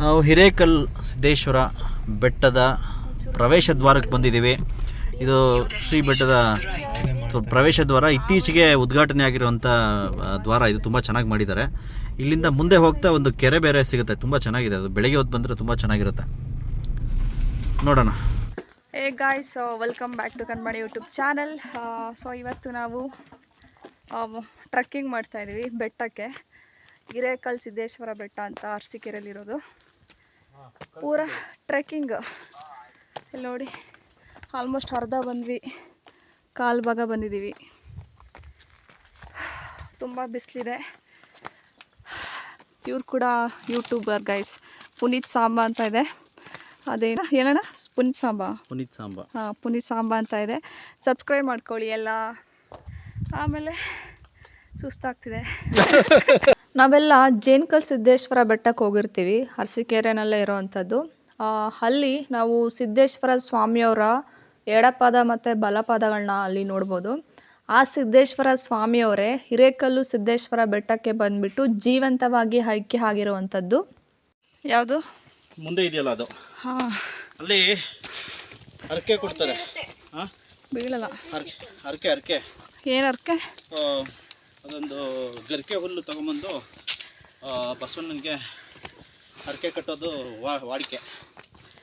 ನಾವು ಹಿರೇಕಲ್ ಸಿದ್ದೇಶ್ವರ ಬೆಟ್ಟದ ಪ್ರವೇಶ ದ್ವಾರಕ್ಕೆ ಬಂದಿದ್ದೀವಿ. ಇದು ಶ್ರೀ ಬೆಟ್ಟದ ಪ್ರವೇಶ ದ್ವಾರ. ಇತ್ತೀಚೆಗೆ ಉದ್ಘಾಟನೆ ಆಗಿರುವಂಥ ದ್ವಾರ ಇದು ತುಂಬ ಚೆನ್ನಾಗಿ ಮಾಡಿದ್ದಾರೆ. ಇಲ್ಲಿಂದ ಮುಂದೆ ಹೋಗ್ತಾ ಒಂದು ಕೆರೆ ಬೇರೆ ಸಿಗುತ್ತೆ. ತುಂಬ ಚೆನ್ನಾಗಿದೆ. ಅದು ಬೆಳಗ್ಗೆ ಹೊತ್ತು ಬಂದರೆ ತುಂಬ ಚೆನ್ನಾಗಿರುತ್ತೆ. ನೋಡೋಣ. Hey guys welcome back to ಕನ್ಮಾಡಿ YouTube channel so ಇವತ್ತು ನಾವು ಟ್ರಕ್ಕಿಂಗ್ ಮಾಡ್ತಾ ಇದ್ದೀವಿ ಬೆಟ್ಟಕ್ಕೆ. ಹಿರೇಕಲ್ ಸಿದ್ದೇಶ್ವರ ಬೆಟ್ಟ ಅಂತ ಅರಸೀಕೆರೆಯಲ್ಲಿರೋದು. ಪೂರ ಟ್ರೆಕ್ಕಿಂಗ್. ಇಲ್ಲಿ ನೋಡಿ ಆಲ್ಮೋಸ್ಟ್ ಅರ್ಧ ಬಂದ್ವಿ ಕಾಲು ಭಾಗ ಬಂದಿದ್ದೀವಿ ತುಂಬ ಬಿಸಿಲಿದೆ. ಇವ್ರು ಕೂಡ ಯೂಟ್ಯೂಬರ್ ಗೈಸ್ ಪುನೀತ್ ಸಾಂಬಾ ಅಂತ ಇದೆ. ಅದೇನ ಏನಣ್ಣ? ಪುನೀತ್ ಸಾಂಬಾ? ಪುನೀತ್ ಸಾಂಬಾ. ಹಾಂ ಪುನೀತ್ ಸಾಂಬಾ ಅಂತ ಇದೆ. ಸಬ್ಸ್ಕ್ರೈಬ್ ಮಾಡ್ಕೊಳ್ಳಿ ಎಲ್ಲ. ಆಮೇಲೆ ಸುಸ್ತಾಗ್ತಿದೆ. ನಾವೆಲ್ಲ ಜೇನ್ಕಲ್ ಸಿದ್ದೇಶ್ವರ ಬೆಟ್ಟಕ್ಕೆ ಹೋಗಿರ್ತೀವಿ ಅರಸೀಕೆರೆನಲ್ಲೇ ಇರೋವಂಥದ್ದು. ಅಲ್ಲಿ ನಾವು ಸಿದ್ದೇಶ್ವರ ಸ್ವಾಮಿಯವರ ಎಡಪಾದ ಮತ್ತು ಬಲಪಾದಗಳನ್ನ ಅಲ್ಲಿ ನೋಡ್ಬೋದು. ಆ ಸಿದ್ದೇಶ್ವರ ಸ್ವಾಮಿಯವರೇ ಹಿರೇಕಲ್ಲು ಸಿದ್ದೇಶ್ವರ ಬೆಟ್ಟಕ್ಕೆ ಬಂದ್ಬಿಟ್ಟು ಜೀವಂತವಾಗಿ ಐಕ್ಯ ಆಗಿರುವಂಥದ್ದು. ಯಾವುದು? ಮುಂದೆ ಇದೆಯಲ್ಲ ಅದು? ಹಾಂ. ಅಲ್ಲಿ ಅರಕೆ ಕೊಡ್ತಾರೆ. ಬೀಳಲ್ಲ. ಅರಕೆ ಅರಕೆ ಅರಕೆ ಏನರ್ಕೆ ಆ, ಅದೊಂದು ಗರಿಕೆ ಹುಲ್ಲು ತೊಗೊಂಬಂದು ಬಸವಣ್ಣನಿಗೆ ಹರಕೆ ಕಟ್ಟೋದು ವಾ ವಾಡಿಕೆ.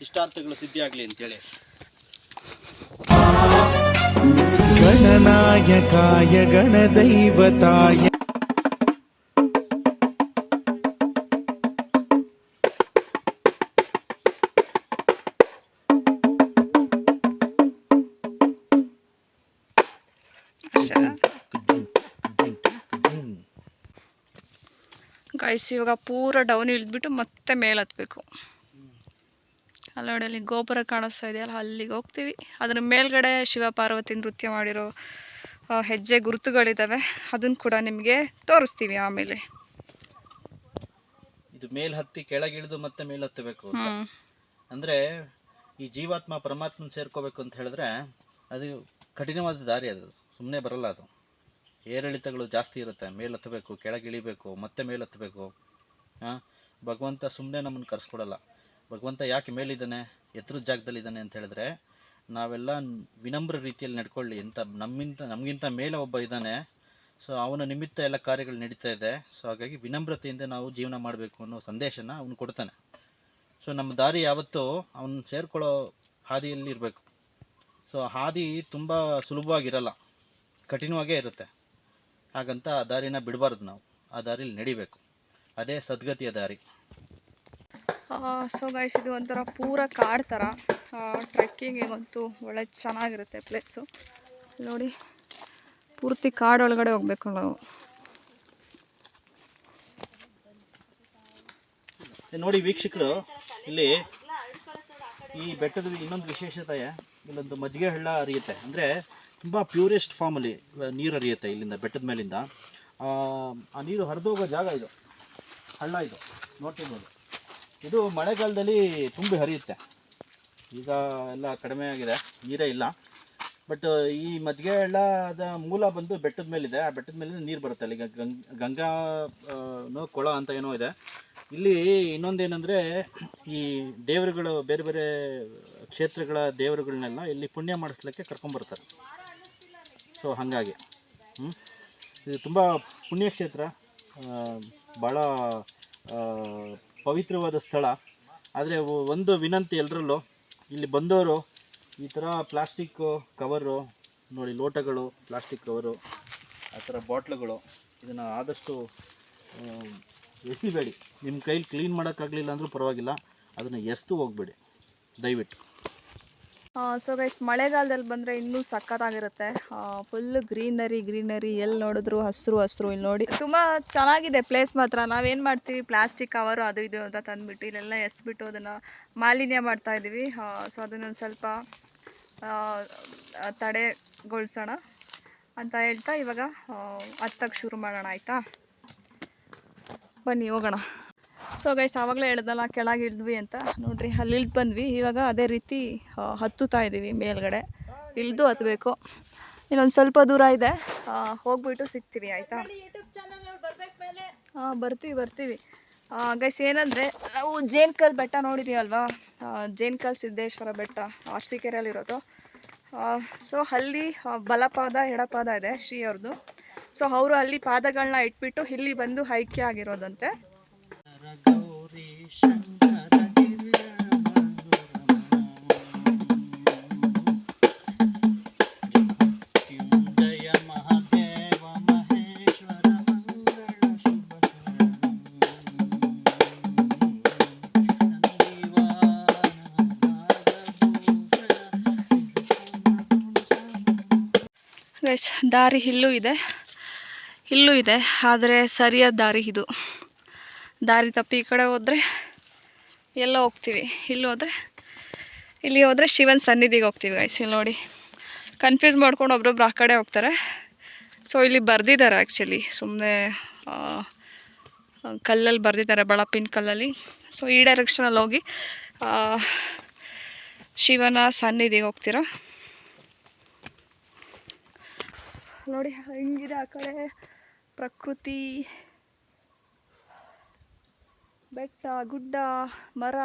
ಇಷ್ಟಾರ್ಥಗಳು ಸಿದ್ಧಿಯಾಗಲಿ ಅಂತೇಳಿ. ಗಣನಾಯಕಾಯ ಗಣದೈವತಾಯ ಗೈಸ್ ಇವಾಗ ಪೂರ ಡೌನ್ ಇಳಿದ್ಬಿಟ್ಟು ಮತ್ತೆ ಮೇಲೆ ಹತ್ಬೇಕು ಅಲ್ಲಿ ನೋಡಿ ಅಲ್ಲಿ ಗೋಪುರ ಕಾಣಿಸ್ತಾ ಇದೆಯಲ್ಲ ಅಲ್ಲಿಗೆ ಹೋಗ್ತೀವಿ. ಅದ್ರ ಮೇಲ್ಗಡೆ ಶಿವ ಪಾರ್ವತಿ ನೃತ್ಯ ಮಾಡಿರೋ ಹೆಜ್ಜೆ ಗುರುತುಗಳಿದ್ದಾವೆ ಅದನ್ನು ಕೂಡ ನಿಮಗೆ ತೋರಿಸ್ತೀವಿ ಆಮೇಲೆ. ಇದು ಮೇಲ್ ಹತ್ತಿ ಕೆಳಗಿಳಿದು ಮತ್ತೆ ಮೇಲೆ ಹತ್ತಬೇಕು ಅಂದರೆ ಈ ಜೀವಾತ್ಮ ಪರಮಾತ್ಮನ ಸೇರ್ಕೋಬೇಕು ಅಂತ ಹೇಳಿದ್ರೆ ಅದು ಕಠಿಣವಾದ ದಾರಿ ಅದು. ಸುಮ್ಮನೆ ಬರಲ್ಲ ಅದು. ಏರಿಳಿತಗಳು ಜಾಸ್ತಿ ಇರುತ್ತೆ. ಮೇಲೆತ್ತಬೇಕು ಕೆಳಗಿಳಿಬೇಕು ಮತ್ತೆ ಮೇಲೆತ್ತಬೇಕು. ಹಾಂ ಭಗವಂತ ಸುಮ್ಮನೆ ನಮ್ಮನ್ನು ಕರ್ಸ್ಕೊಡಲ್ಲ. ಭಗವಂತ ಯಾಕೆ ಮೇಲಿದ್ದಾನೆ? ಎತ್ತರದ ಜಾಗದಲ್ಲಿದ್ದಾನೆ ಅಂತ ಹೇಳಿದ್ರೆ, ನಾವೆಲ್ಲ ವಿನಮ್ರ ರೀತಿಯಲ್ಲಿ ನಡ್ಕೊಳ್ಳಿ. ಅಂತ ನಮ್ಮಿಂತ, ನಮಗಿಂತ ಮೇಲೆ ಒಬ್ಬ ಇದ್ದಾನೆ, ಸೊ ಅವನ ನಿಮಿತ್ತ ಎಲ್ಲ ಕಾರ್ಯಗಳು ನಡೀತಾ ಇದೆ. ಸೊ ಹಾಗಾಗಿ ವಿನಮ್ರತೆಯಿಂದ ನಾವು ಜೀವನ ಮಾಡಬೇಕು ಅನ್ನೋ ಸಂದೇಶನ ಅವನು ಕೊಡ್ತಾನೆ. ಸೊ ನಮ್ಮ ದಾರಿ ಯಾವತ್ತೂ ಅವನು ಸೇರ್ಕೊಳ್ಳೋ ಹಾದಿಯಲ್ಲಿ ಇರಬೇಕು. ಸೊ ಹಾದಿ ತುಂಬ ಸುಲಭವಾಗಿರಲ್ಲ. ಕಠಿಣವಾಗೇ ಇರುತ್ತೆ. ಹಾಗಂತ ಆ ದಾರಿನ ಬಿಡಬಾರ್ದು ನಾವು. ಆ ದಾರಿಲಿ ನಡಿಬೇಕು. ಅದೇ ಸದ್ಗತಿಯ ದಾರಿ. ಸೊ ಗೈಸ್ ಇದು ಒಂಥರ ಪೂರ ಕಾಡು ಥರ ಟ್ರೆಕ್ಕಿಂಗಿಗಂತೂ ಒಳ್ಳೆ ಚೆನ್ನಾಗಿರುತ್ತೆ ಪ್ಲೇಸು ನೋಡಿ ಪೂರ್ತಿ ಕಾಡೊಳಗಡೆ ಹೋಗ್ಬೇಕು ನಾವು. ನೋಡಿ ವೀಕ್ಷಕರು ಇಲ್ಲಿ ಈ ಬೆಟ್ಟದಲ್ಲಿ ಇನ್ನೊಂದು ವಿಶೇಷತೆ ಇಲ್ಲೊಂದು ಮಜ್ಜಿಗೆ ಹಳ್ಳ ಹರಿಯುತ್ತೆ. ಅಂದರೆ ತುಂಬ ಪ್ಯೂರೆಸ್ಟ್ ಫಾರ್ಮಲ್ಲಿ ನೀರು ಹರಿಯುತ್ತೆ ಇಲ್ಲಿಂದ ಬೆಟ್ಟದ ಮೇಲಿಂದ. ಆ, ನೀರು ಹರಿದೋಗೋ ಜಾಗ ಇದು. ಹಳ್ಳ ಇದು. ನೋಡ್ತಿರ್ಬೋದು. ಇದು ಮಳೆಗಾಲದಲ್ಲಿ ತುಂಬಿ ಹರಿಯುತ್ತೆ. ಈಗ ಎಲ್ಲ ಕಡಿಮೆ ಆಗಿದೆ. ನೀರೇ ಇಲ್ಲ. ಬಟ್ ಈ ಮಜ್ಜಿಗೆ ಹಳ್ಳದ ಮೂಲ ಬಂದು ಬೆಟ್ಟದ ಮೇಲಿದೆ. ಆ ಬೆಟ್ಟದ ಮೇಲಿಂದ ನೀರು ಬರುತ್ತೆ ಅಲ್ಲಿ. ಗಂಗ್- ಕೊಳ ಅಂತ ಏನೋ ಇದೆ. ಇಲ್ಲಿ ಇನ್ನೊಂದೇನೆಂದರೆ, ಈ ದೇವರುಗಳು ಬೇರೆ ಬೇರೆ ಕ್ಷೇತ್ರಗಳ ದೇವರುಗಳನ್ನೆಲ್ಲ ಇಲ್ಲಿ ಪುಣ್ಯ ಮಾಡಿಸ್ಲಿಕ್ಕೆ ಕರ್ಕೊಂಬರ್ತಾರೆ ಸೊ ಹಾಗಾಗಿ? ಇದು ತುಂಬ ಪುಣ್ಯಕ್ಷೇತ್ರ ಭಾಳ ಪವಿತ್ರವಾದ ಸ್ಥಳ. ಆದರೆ, ಒಂದು ವಿನಂತಿ ಎಲ್ಲರಲ್ಲೂ ಇಲ್ಲಿ ಬಂದವರು ಈ ಥರ ಪ್ಲಾಸ್ಟಿಕ್ ಕವರು ನೋಡಿ ಲೋಟಗಳು, ಪ್ಲಾಸ್ಟಿಕ್ ಕವರು ಆ ಥರ ಬಾಟ್ಲುಗಳು, ಇದನ್ನು ಆದಷ್ಟು ಎಸಿಬೇಡಿ. ನಿಮ್ಮ ಕೈಲಿ ಕ್ಲೀನ್ ಮಾಡೋಕ್ಕಾಗಲಿಲ್ಲ ಅಂದರೂ ಪರವಾಗಿಲ್ಲ. ಅದನ್ನು ಎಸ್ತು ಹೋಗ್ಬೇಡಿ. ದಯವಿಟ್ಟು. ಸೊ ಗೈಸ್ ಮಳೆಗಾಲದಲ್ಲಿ ಬಂದರೆ ಇನ್ನೂ ಸಖತ್ತಾಗಿರುತ್ತೆ. ಫುಲ್ ಗ್ರೀನರಿ ಗ್ರೀನರಿ ಎಲ್ಲಿ ನೋಡಿದ್ರು ಹಸಿರು ಹಸಿರು. ಇಲ್ಲಿ ನೋಡಿ, ತುಂಬ ಚೆನ್ನಾಗಿದೆ ಪ್ಲೇಸ್ ಮಾತ್ರ. ನಾವೇನು ಮಾಡ್ತೀವಿ? ಪ್ಲಾಸ್ಟಿಕ್ ಕವರು ಅದು ಇದು ಅಂತ ತಂದುಬಿಟ್ಟು, ಇಲ್ಲೆಲ್ಲ ಎಸ್ಬಿಟ್ಟು ಅದನ್ನು ಮಾಲಿನ್ಯ ಮಾಡ್ತಾ ಇದ್ದೀವಿ ಸೊ ಅದನ್ನೊಂದು ಸ್ವಲ್ಪ ತಡೆಗೊಳಿಸೋಣ ಅಂತ ಹೇಳ್ತಾ ಇವಾಗ ಹತ್ತಕ್ಕೆ ಶುರು ಮಾಡೋಣ, ಆಯಿತಾ? ಬನ್ನಿ, ಹೋಗೋಣ. ಸೊ ಗೈಸ್ ಆವಾಗಲೇ ಹೇಳ್ದಲ್ಲ, ಕೆಳಗೆ ಇಳಿದ್ವಿ ಅಂತ. ನೋಡ್ರಿ, ಅಲ್ಲಿ ಇಳಿದು ಬಂದ್ವಿ. ಇವಾಗ ಅದೇ ರೀತಿ ಹತ್ತುತ್ತಾ ಇದ್ದೀವಿ ಮೇಲ್ಗಡೆ. ಇಳಿದು ಹತ್ತಬೇಕು ಇನ್ನೊಂದು ಸ್ವಲ್ಪ ದೂರ ಇದೆ. ಹೋಗ್ಬಿಟ್ಟು ಸಿಗ್ತೀವಿ, ಆಯಿತಾ? ಹಾಂ ಬರ್ತೀವಿ ಬರ್ತೀವಿ. ಗೈಸ್ ಏನಂದರೆ, ನಾವು ಜೇನ್ಕಲ್ ಬೆಟ್ಟ ನೋಡಿದ್ದೀವಲ್ವಾ ಜೇನ್ಕಲ್ ಸಿದ್ದೇಶ್ವರ ಬೆಟ್ಟ ಅರಸೀಕೆರೆಯಲ್ಲಿರೋದು ಸೊ ಅಲ್ಲಿ ಬಲಪಾದ, ಎಡಪಾದ ಇದೆ ಶ್ರೀ ಅವ್ರದ್ದು ಸೊ ಅವರು ಅಲ್ಲಿ ಪಾದಗಳನ್ನ ಇಟ್ಬಿಟ್ಟು ಇಲ್ಲಿ ಬಂದು ಹೈಕ್ಯ ಆಗಿರೋದಂತೆ. ದಾರಿ ಇಲ್ಲೂ ಇದೆ. ಇಲ್ಲೂ ಇದೆ ಆದರೆ ಸರಿಯಾದ ದಾರಿ ಇದು. ದಾರಿ ತಪ್ಪಿ ಈ ಕಡೆ ಹೋದರೆ ಎಲ್ಲ ಹೋಗ್ತೀವಿ. ಇಲ್ಲಿ ಹೋದರೆ ಇಲ್ಲಿ ಹೋದರೆ ಶಿವನ ಸನ್ನಿಧಿಗೆ ಹೋಗ್ತೀವಿ ಗೈಸ್ ಇಲ್ಲಿ ನೋಡಿ. ಕನ್ಫ್ಯೂಸ್ ಮಾಡ್ಕೊಂಡು ಒಬ್ರೊಬ್ರು ಆ ಕಡೆ ಹೋಗ್ತಾರೆ. ಸೊ ಇಲ್ಲಿ ಬರೆದಿದ್ದಾರೆ ಆ್ಯಕ್ಚುಲಿ ಸುಮ್ಮನೆ ಕಲ್ಲಲ್ಲಿ ಬರೆದಿದ್ದಾರೆ, ಬಳಪಿನ ಕಲ್ಲಲ್ಲಿ. ಸೊ ಈ ಡೈರೆಕ್ಷನಲ್ಲಿ ಹೋಗಿ ಶಿವನ ಸನ್ನಿಧಿಗೆ ಹೋಗ್ತೀರಾ? ನೋಡಿ, ಹೆಂಗಿದೆ ಆ ಕಡೆ ಪ್ರಕೃತಿ. ಬೆಟ್ಟ ಗುಡ್ಡ ಮರ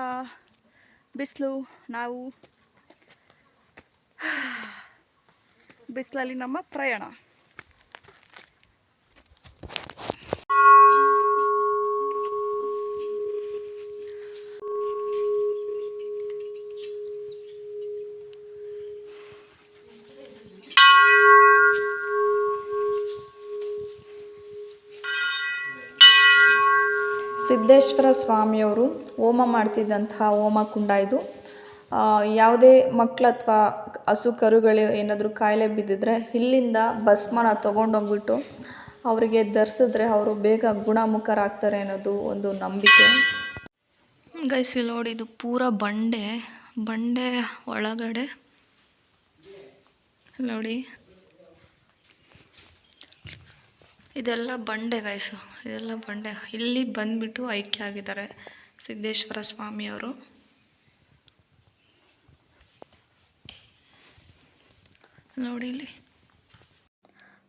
ಬಿಸಿಲು ನಾವು ಬಿಸಿಲಲ್ಲಿ ನಮ್ಮ ಪ್ರಯಾಣ. ಸಿದ್ದೇಶ್ವರ ಸ್ವಾಮಿಯವರು ಹೋಮ ಮಾಡ್ತಿದ್ದಂತಹ ಹೋಮ ಕುಂಡ ಇದು. ಯಾವುದೇ ಮಕ್ಕಳು ಅಥವಾ ಹಸು ಕರುಗಳು ಏನಾದರೂ ಕಾಯಿಲೆ ಬಿದ್ದಿದ್ರೆ ಇಲ್ಲಿಂದ ಭಸ್ಮನ ತೊಗೊಂಡೋಗ್ಬಿಟ್ಟು ಅವರಿಗೆ ಧರಿಸಿದ್ರೆ ಅವರು ಬೇಗ ಗುಣಮುಖರಾಗ್ತಾರೆ ಅನ್ನೋದು ಒಂದು ನಂಬಿಕೆ. ಗೈಸ್ ಇಲ್ಲಿ ನೋಡಿ, ಇದು ಪೂರ ಬಂಡೆ ಬಂಡೆ ಒಳಗಡೆ. ನೋಡಿ ಇದೆಲ್ಲ ಬಂಡೆ ಗೈಸು ಇದೆಲ್ಲ ಬಂಡೆ. ಇಲ್ಲಿ ಬಂದ್ಬಿಟ್ಟು ಐಕ್ಯ ಆಗಿದ್ದಾರೆ ಸಿದ್ದೇಶ್ವರ ಸ್ವಾಮಿಯವರು. ನೋಡಿ ಇಲ್ಲಿ.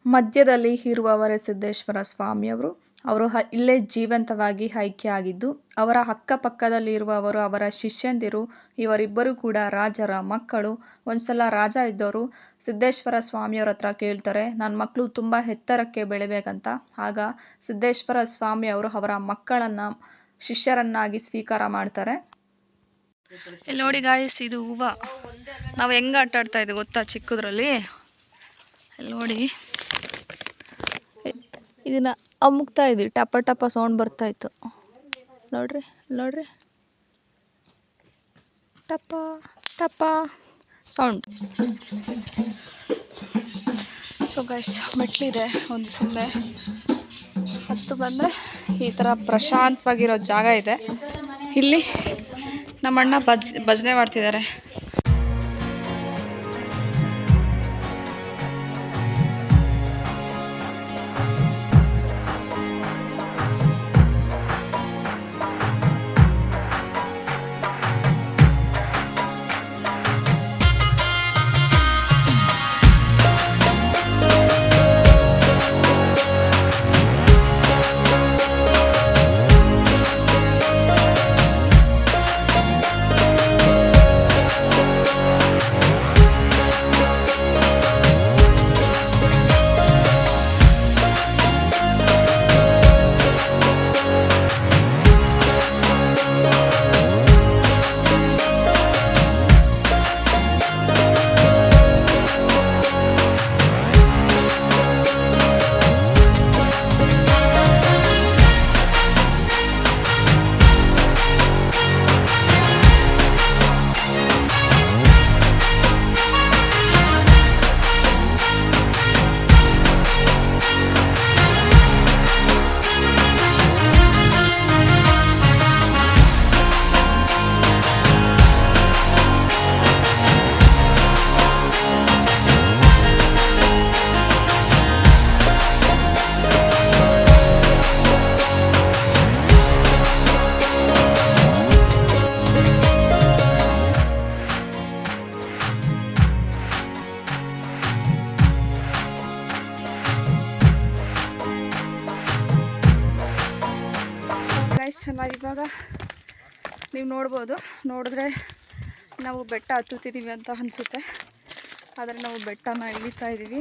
ಮಧ್ಯದಲ್ಲಿ ಇರುವವರೇ ಸಿದ್ದೇಶ್ವರ ಸ್ವಾಮಿಯವರು. ಅವರು ಹ, ಇಲ್ಲೇ ಜೀವಂತವಾಗಿ ಐಕ್ಯ ಆಗಿದ್ದು, ಅವರ ಅಕ್ಕಪಕ್ಕದಲ್ಲಿರುವವರು, ಅವರ ಶಿಷ್ಯಂದಿರು, ಇವರಿಬ್ಬರು ಕೂಡ ರಾಜರ ಮಕ್ಕಳು. ಒಂದ್ಸಲ ರಾಜ ಇದ್ದವರು, ಸಿದ್ದೇಶ್ವರ ಸ್ವಾಮಿಯವ್ರ ಹತ್ರ ಕೇಳ್ತಾರೆ ನನ್ನ ಮಕ್ಕಳು ತುಂಬ ಎತ್ತರಕ್ಕೆ ಬೆಳಿಬೇಕಂತ. ಆಗ ಸಿದ್ದೇಶ್ವರ ಸ್ವಾಮಿಯವರು ಅವರ ಮಕ್ಕಳನ್ನು, ಶಿಷ್ಯರನ್ನಾಗಿ ಸ್ವೀಕಾರ ಮಾಡ್ತಾರೆ. ಇಲ್ಲಿ ನೋಡಿ ಗಾಯಸ್ ಇದು ಹೂವ. ನಾವು ಹೆಂಗೆ ಆಟ ಆಡ್ತಾ ಇದ್ದೀವಿ ಗೊತ್ತಾ ಚಿಕ್ಕದ್ರಲ್ಲಿ? ಇಲ್ಲಿ ನೋಡಿ. ಇದನ್ನ ಅಮುಕ್ತಾ ಇದ್ವಿ ಟಪ ಟಪ ಸೌಂಡ್ ಬರ್ತಾ ಇತ್ತು ನೋಡ್ರಿ ನೋಡ್ರಿ. ಟಪ ಟಪ ಸೌಂಡ್. ಸೊ ಗೈಸ್ ಮೆಟ್ಲಿದೆ, ಒಂದು ಸುಮ್ಮನೆ ಹತ್ತು ಬಂದರೆ ಈ ಥರ ಪ್ರಶಾಂತವಾಗಿರೋ ಜಾಗ ಇದೆ. ಇಲ್ಲಿ ನಮ್ಮಣ್ಣ ಭಜ್, ಭಜನೆ ಮಾಡ್ತಿದ್ದಾರೆ. ಚೆನ್ನಾಗಿ ಇವಾಗ ನೀವು ನೋಡ್ಬೋದು. ನೋಡಿದ್ರೆ ನಾವು ಬೆಟ್ಟ ಹತ್ತುತ್ತಿದ್ದೀವಿ ಅಂತ ಅನಿಸುತ್ತೆ. ಆದರೆ ನಾವು ಬೆಟ್ಟನ ಇಳಿತಾ ಇದ್ದೀವಿ.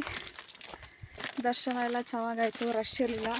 ದರ್ಶನ ಎಲ್ಲ ಚೆನ್ನಾಗಾಯಿತು ರಶ್ ಇರಲಿಲ್ಲ.